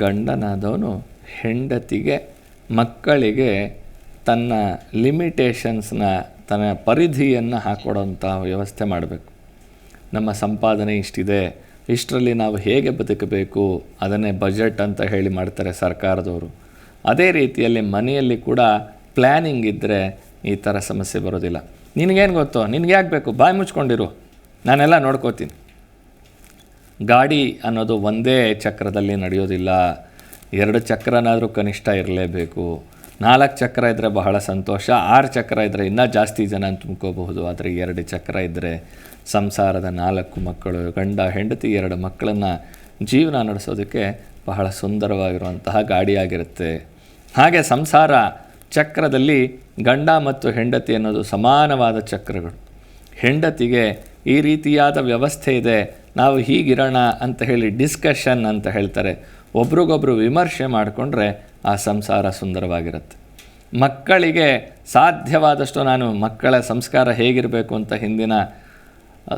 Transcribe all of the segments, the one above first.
ಗಂಡನಾದವನು ಹೆಂಡತಿಗೆ, ಮಕ್ಕಳಿಗೆ ತನ್ನ ಲಿಮಿಟೇಷನ್ಸ್ನ, ತನ್ನ ಪರಿಧಿಯನ್ನು ಹಾಕ್ಕೊಡೋಂಥ ವ್ಯವಸ್ಥೆ ಮಾಡಬೇಕು. ನಮ್ಮ ಸಂಪಾದನೆ ಇಷ್ಟಿದೆ, ಇಷ್ಟರಲ್ಲಿ ನಾವು ಹೇಗೆ ಬದುಕಬೇಕು, ಅದನ್ನೇ ಬಜೆಟ್ ಅಂತ ಹೇಳಿ ಮಾಡ್ತಾರೆ ಸರ್ಕಾರದವರು. ಅದೇ ರೀತಿಯಲ್ಲಿ ಮನೆಯಲ್ಲಿ ಕೂಡ ಪ್ಲ್ಯಾನಿಂಗ್ ಇದ್ದರೆ ಈ ಥರ ಸಮಸ್ಯೆ ಬರೋದಿಲ್ಲ. ನಿನಗೇನು ಗೊತ್ತು? ನಿನಗೆ ಬೇಕು? ಬಾಯಿ ಮುಚ್ಕೊಂಡಿರು. ನಾನೆಲ್ಲ ನೋಡ್ಕೋತೀನಿ. ಗಾಡಿ ಅನ್ನೋದು ಒಂದೇ ಚಕ್ರದಲ್ಲಿ ನಡೆಯೋದಿಲ್ಲ. ಎರಡು ಚಕ್ರನಾದರೂ ಕನಿಷ್ಠ ಇರಲೇಬೇಕು. ನಾಲ್ಕು ಚಕ್ರ ಇದ್ದರೆ ಬಹಳ ಸಂತೋಷ. ಆರು ಚಕ್ರ ಇದ್ದರೆ ಇನ್ನೂ ಜಾಸ್ತಿ ಜನ ತುಂಬ್ಕೋಬಹುದು. ಆದರೆ ಎರಡು ಚಕ್ರ ಇದ್ದರೆ ಸಂಸಾರದ ನಾಲ್ಕು ಮಕ್ಕಳು, ಗಂಡ, ಹೆಂಡತಿ ಎರಡು ಮಕ್ಕಳನ್ನು ಜೀವನ ನಡೆಸೋದಕ್ಕೆ ಬಹಳ ಸುಂದರವಾಗಿರುವಂತಹ ಗಾಡಿಯಾಗಿರುತ್ತೆ ಹಾಗೆ ಸಂಸಾರ ಚಕ್ರದಲ್ಲಿ ಗಂಡ ಮತ್ತು ಹೆಂಡತಿ ಅನ್ನೋದು ಸಮಾನವಾದ ಚಕ್ರಗಳು. ಹೆಂಡತಿಗೆ ಈ ರೀತಿಯಾದ ವ್ಯವಸ್ಥೆ ಇದೆ. ನಾವು ಹೀಗಿರೋಣ ಅಂತ ಹೇಳಿ ಡಿಸ್ಕಷನ್ ಅಂತ ಹೇಳ್ತಾರೆ. ಒಬ್ರಿಗೊಬ್ರು ವಿಮರ್ಶೆ ಮಾಡಿಕೊಂಡ್ರೆ ಆ ಸಂಸಾರ ಸುಂದರವಾಗಿರುತ್ತೆ. ಮಕ್ಕಳಿಗೆ ಸಾಧ್ಯವಾದಷ್ಟು ನಾನು ಮಕ್ಕಳ ಸಂಸ್ಕಾರ ಹೇಗಿರಬೇಕು ಅಂತ ಹಿಂದಿನ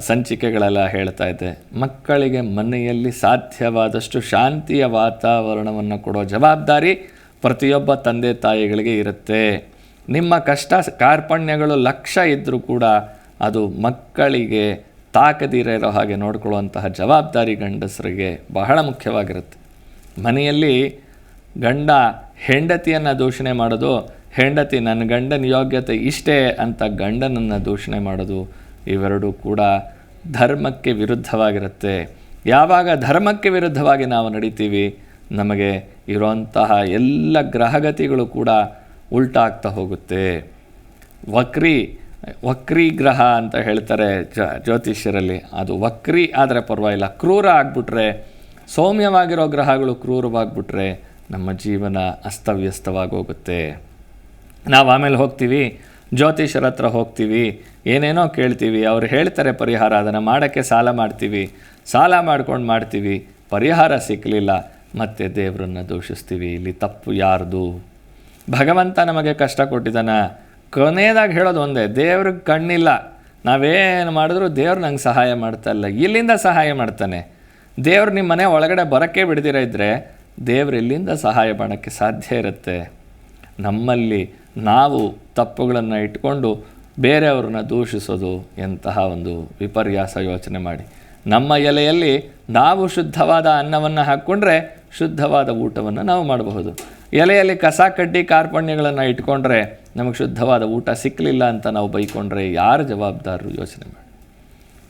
ಸಂಚಿಕೆಗಳೆಲ್ಲ ಹೇಳ್ತಾ ಇದ್ದೆ. ಮಕ್ಕಳಿಗೆ ಮನೆಯಲ್ಲಿ ಸಾಧ್ಯವಾದಷ್ಟು ಶಾಂತಿಯ ವಾತಾವರಣವನ್ನು ಕೊಡೋ ಜವಾಬ್ದಾರಿ ಪ್ರತಿಯೊಬ್ಬ ತಂದೆ ತಾಯಿಗಳಿಗೆ ಇರುತ್ತೆ. ನಿಮ್ಮ ಕಷ್ಟ, ಕಾರ್ಪಣ್ಯಗಳು ಲಕ್ಷ ಇದ್ದರೂ ಕೂಡ ಅದು ಮಕ್ಕಳಿಗೆ ತಾಕದಿರ ಇರೋ ಹಾಗೆ ನೋಡಿಕೊಳ್ಳುವಂತಹ ಜವಾಬ್ದಾರಿ ಗಂಡಸರಿಗೆ ಬಹಳ ಮುಖ್ಯವಾಗಿರುತ್ತೆ. ಮನೆಯಲ್ಲಿ ಗಂಡ ಹೆಂಡತಿಯನ್ನು ದೂಷಣೆ ಮಾಡೋದು, ಹೆಂಡತಿ ನನ್ನ ಗಂಡನ ಯೋಗ್ಯತೆ ಇಷ್ಟೇ ಅಂತ ಗಂಡನನ್ನು ದೂಷಣೆ ಮಾಡೋದು, ಇವೆರಡೂ ಕೂಡ ಧರ್ಮಕ್ಕೆ ವಿರುದ್ಧವಾಗಿರುತ್ತೆ. ಯಾವಾಗ ಧರ್ಮಕ್ಕೆ ವಿರುದ್ಧವಾಗಿ ನಾವು ನಡಿತೀವಿ, ನಮಗೆ ಇರೋಂತಹ ಎಲ್ಲ ಗ್ರಹಗತಿಗಳು ಕೂಡ ಉಲ್ಟಾಗ್ತಾ ಹೋಗುತ್ತೆ. ವಕ್ರಿ ವಕ್ರಿ ಗ್ರಹ ಅಂತ ಹೇಳ್ತಾರೆ ಜ್ಯೋತಿಷ್ಯರಲ್ಲಿ. ಅದು ವಕ್ರಿ ಆದರೆ ಪರವಾಗಿಲ್ಲ. ಕ್ರೂರ ಆಗಿಬಿಟ್ರೆ, ಸೌಮ್ಯವಾಗಿರೋ ಗ್ರಹಗಳು ಕ್ರೂರವಾಗಿಬಿಟ್ರೆ ನಮ್ಮ ಜೀವನ ಅಸ್ತವ್ಯಸ್ತವಾಗಿ ಹೋಗುತ್ತೆ ನಾವು ಆಮೇಲೆ ಹೋಗ್ತೀವಿ ಜ್ಯೋತಿಷರ ಹತ್ರ ಹೋಗ್ತೀವಿ, ಏನೇನೋ ಕೇಳ್ತೀವಿ, ಅವ್ರು ಹೇಳ್ತಾರೆ ಪರಿಹಾರ, ಅದನ್ನು ಮಾಡೋಕ್ಕೆ ಸಾಲ ಮಾಡ್ತೀವಿ, ಸಾಲ ಮಾಡ್ಕೊಂಡು ಮಾಡ್ತೀವಿ, ಪರಿಹಾರ ಸಿಕ್ಕಲಿಲ್ಲ ಮತ್ತೆ ದೇವರನ್ನು ದೂಷಿಸ್ತೀವಿ, ಇಲ್ಲಿ ತಪ್ಪು ಯಾರ್ದು? ಭಗವಂತ ನಮಗೆ ಕಷ್ಟ ಕೊಟ್ಟಿದ್ದಾನ ಕೊನೆಯದಾಗಿ ಹೇಳೋದು ಒಂದೇ, ದೇವ್ರಿಗೆ ಕಣ್ಣಿಲ್ಲ. ನಾವೇನು ಮಾಡಿದ್ರು ದೇವ್ರು ನಂಗೆ ಸಹಾಯ ಮಾಡ್ತಾ ಇಲ್ಲ. ಇಲ್ಲಿಂದ ಸಹಾಯ ಮಾಡ್ತಾನೆ. ದೇವ್ರು ನಿಮ್ಮ ಮನೆ ಒಳಗಡೆ ಬರೋಕ್ಕೆ ಬಿಡದಿರ ಇದ್ದರೆ ದೇವ್ರು ಇಲ್ಲಿಂದ ಸಹಾಯ ಮಾಡೋಕ್ಕೆ ಸಾಧ್ಯ ಇರುತ್ತೆ. ನಮ್ಮಲ್ಲಿ ನಾವು ತಪ್ಪುಗಳನ್ನು ಇಟ್ಕೊಂಡು ಬೇರೆಯವ್ರನ್ನ ದೂಷಿಸೋದು ಎಂತಹ ಒಂದು ವಿಪರ್ಯಾಸ ಯೋಚನೆ ಮಾಡಿ. ನಮ್ಮ ಎಲೆಯಲ್ಲಿ ನಾವು ಶುದ್ಧವಾದ ಅನ್ನವನ್ನು ಹಾಕ್ಕೊಂಡ್ರೆ ಶುದ್ಧವಾದ ಊಟವನ್ನು ನಾವು ಮಾಡಬಹುದು. ಎಲೆಯಲ್ಲಿ ಕಸ ಕಡ್ಡಿ ಕಾರ್ಪಣ್ಯಗಳನ್ನು ಇಟ್ಕೊಂಡ್ರೆ ನಮಗೆ ಶುದ್ಧವಾದ ಊಟ ಸಿಕ್ಕಲಿಲ್ಲ ಅಂತ ನಾವು ಬೈಕೊಂಡ್ರೆ ಯಾರು ಜವಾಬ್ದಾರರು? ಯೋಚನೆ ಮಾಡಿ.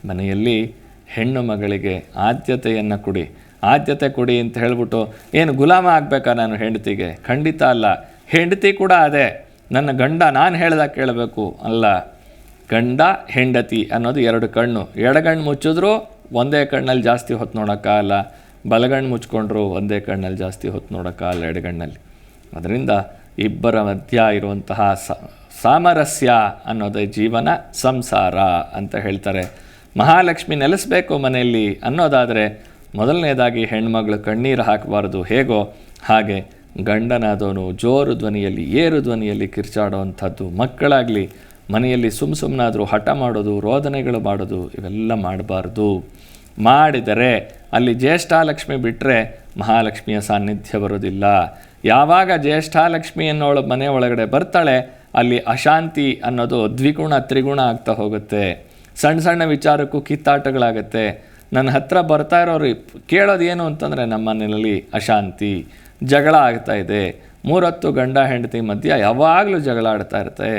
ಮನೆಯಲ್ಲಿ ಹೆಣ್ಣು ಮಗಳಿಗೆ ಆದ್ಯತೆಯನ್ನು ಕೊಡಿ. ಆದ್ಯತೆ ಕೊಡಿ ಅಂತ ಹೇಳ್ಬಿಟ್ಟು ಏನು ಗುಲಾಮ ಆಗಬೇಕಾ ನಾನು ಹೆಂಡತಿಗೆ? ಖಂಡಿತ ಅಲ್ಲ. ಹೆಂಡತಿ ಕೂಡ ಅದೇ. ನನ್ನ ಗಂಡ ನಾನು ಹೇಳ್ದಾಗ ಕೇಳಬೇಕು ಅಲ್ಲ. ಗಂಡ, ಹೆಂಡತಿ ಅನ್ನೋದು ಎರಡು ಕಣ್ಣು. ಎಡಗಣ್ಣು ಮುಚ್ಚಿದ್ರೂ ಒಂದೇ ಕಣ್ಣಲ್ಲಿ ಜಾಸ್ತಿ ಹೊತ್ತು ನೋಡೋಕ್ಕಾಗಲ್ಲ. ಬಲಗಣ್ಣು ಮುಚ್ಕೊಂಡ್ರು ಒಂದೇ ಕಣ್ಣಲ್ಲಿ ಜಾಸ್ತಿ ಹೊತ್ತು ನೋಡೋಕ್ಕಾಗಲ್ಲ ಎಡಗಣ್ಣಲ್ಲಿ. ಅದರಿಂದ ಇಬ್ಬರ ಮಧ್ಯ ಇರುವಂತಹ ಸಾಮರಸ್ಯ ಅನ್ನೋದೇ ಜೀವನ, ಸಂಸಾರ ಅಂತ ಹೇಳ್ತಾರೆ. ಮಹಾಲಕ್ಷ್ಮಿ ನೆಲೆಸಬೇಕು ಮನೆಯಲ್ಲಿ ಅನ್ನೋದಾದರೆ ಮೊದಲನೇದಾಗಿ ಹೆಣ್ಮಗಳು ಕಣ್ಣೀರು ಹಾಕಬಾರ್ದು ಹೇಗೋ ಹಾಗೆ ಗಂಡನಾದವನು ಜೋರು ಧ್ವನಿಯಲ್ಲಿ, ಏರು ಧ್ವನಿಯಲ್ಲಿ ಕಿರ್ಚಾಡುವಂಥದ್ದು, ಮಕ್ಕಳಾಗಲಿ ಮನೆಯಲ್ಲಿ ಸುಮ್ಮ ಸುಮ್ಮನಾದರೂ ಹಠ ಮಾಡೋದು, ರೋದನೆಗಳು ಮಾಡೋದು, ಇವೆಲ್ಲ ಮಾಡಬಾರ್ದು. ಮಾಡಿದರೆ ಅಲ್ಲಿ ಜ್ಯೇಷ್ಠಾಲಕ್ಷ್ಮಿ ಬಿಟ್ಟರೆ ಮಹಾಲಕ್ಷ್ಮಿಯ ಸಾನ್ನಿಧ್ಯ ಬರೋದಿಲ್ಲ. ಯಾವಾಗ ಜ್ಯೇಷ್ಠಾಲಕ್ಷ್ಮಿ ಅನ್ನೋಳು ಮನೆ ಒಳಗಡೆ ಬರ್ತಾಳೆ, ಅಲ್ಲಿ ಅಶಾಂತಿ ಅನ್ನೋದು ದ್ವಿಗುಣ ತ್ರಿಗುಣ ಆಗ್ತಾ ಹೋಗುತ್ತೆ. ಸಣ್ಣ ಸಣ್ಣ ವಿಚಾರಕ್ಕೂ ಕಿತ್ತಾಟಗಳಾಗತ್ತೆ. ನನ್ನ ಹತ್ರ ಬರ್ತಾ ಇರೋರು ಕೇಳೋದು ಏನು ಅಂತಂದರೆ ನಮ್ಮ ಮನೆಯಲ್ಲಿ ಅಶಾಂತಿ. ಜಗಳ ಆಗ್ತಾ ಇದೆ. ಮೂರತ್ತು ಗಂಡ ಹೆಂಡತಿ ಮಧ್ಯ ಯಾವಾಗಲೂ ಜಗಳ ಆಡ್ತಾ ಇರುತ್ತೆ.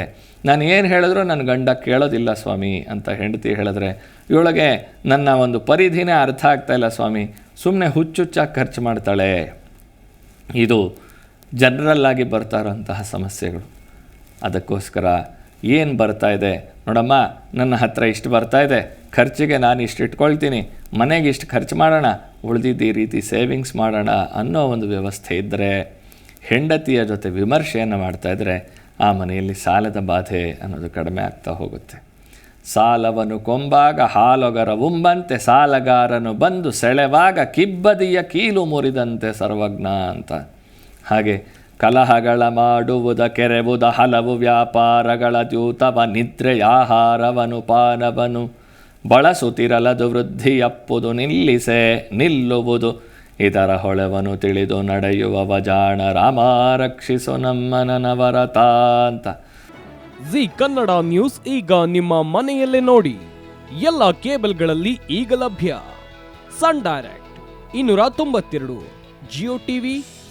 ನಾನು ಏನು ಹೇಳಿದ್ರು ನನ್ನ ಗಂಡ ಕೇಳೋದಿಲ್ಲ ಸ್ವಾಮಿ ಅಂತ ಹೆಂಡತಿ ಹೇಳಿದ್ರೆ, ಇವಳಿಗೆ ನನ್ನ ಒಂದು ಪರಿಧಿನೇ ಅರ್ಥ ಆಗ್ತಾ ಇಲ್ಲ ಸ್ವಾಮಿ. ಸುಮ್ಮನೆ ಹುಚ್ಚುಚ್ಚಾಗಿ ಖರ್ಚು ಮಾಡ್ತಾಳೆ. ಇದು ಜನರಲ್ಲಾಗಿ ಬರ್ತಾ ಇರೋಂತಹ ಸಮಸ್ಯೆಗಳು. ಅದಕ್ಕೋಸ್ಕರ ಏನು ಬರ್ತಾ ಇದೆ? ನೋಡಮ್ಮ, ನನ್ನ ಹತ್ರ ಇಷ್ಟು ಬರ್ತಾ ಇದೆ. ಖರ್ಚಿಗೆ ನಾನು ಇಷ್ಟು ಇಟ್ಕೊಳ್ತೀನಿ. ಮನೆಗೆ ಇಷ್ಟು ಖರ್ಚು ಮಾಡೋಣ. ಉಳಿದಿದ್ದು ಈ ರೀತಿ ಸೇವಿಂಗ್ಸ್ ಮಾಡೋಣ ಅನ್ನೋ ಒಂದು ವ್ಯವಸ್ಥೆ ಇದ್ದರೆ ಹೆಂಡತಿಯ ಜೊತೆ ವಿಮರ್ಶೆಯನ್ನು ಮಾಡ್ತಾ ಇದ್ದರೆ ಆ ಮನೆಯಲ್ಲಿ ಸಾಲದ ಬಾಧೆ ಅನ್ನೋದು ಕಡಿಮೆ ಆಗ್ತಾ ಹೋಗುತ್ತೆ. ಸಾಲವನ್ನು ಕೊಂಬಾಗ ಹಾಲೊಗರ ಉಂಬಂತೆ ಸಾಲಗಾರನು ಬಂದು ಸೆಳೆವಾಗ ಕಿಬ್ಬದಿಯ ಕೀಲು ಮುರಿದಂತೆ ಸರ್ವಜ್ಞ ಅಂತ. ಹಾಗೆ ಕಲಹಗಳ ಮಾಡುವುದ ಕೆರೆವುದ ಹಲವು ವ್ಯಾಪಾರಗಳ ದ್ಯೂತವ ನಿದ್ರೆಯ ಆಹಾರವನು ಪಾನವನು. ಬಳಸುತ್ತಿರಲದು ವೃದ್ಧಿಯಪ್ಪುದು ನಿಲ್ಲಿಸೆ ನಿಲ್ಲುವುದು. ಇದರ ಹೊಳೆವನು ತಿಳಿದು ನಡೆಯುವ ವಜಾಣ ರಾಮ ರಕ್ಷಿಸು ನಮ್ಮನ ಅಂತ ಜಿ ಕನ್ನಡ ನ್ಯೂಸ್ ಈಗ ನಿಮ್ಮ ಮನೆಯಲ್ಲೇ ನೋಡಿ. ಎಲ್ಲ ಕೇಬಲ್ಗಳಲ್ಲಿ ಈಗ ಲಭ್ಯ. ಸನ್ ಡೈರೆಕ್ಟ್, ಇನ್ನೂರ ತೊಂಬತ್ತೆರಡು, ಜಿಯೋ ಟಿವಿ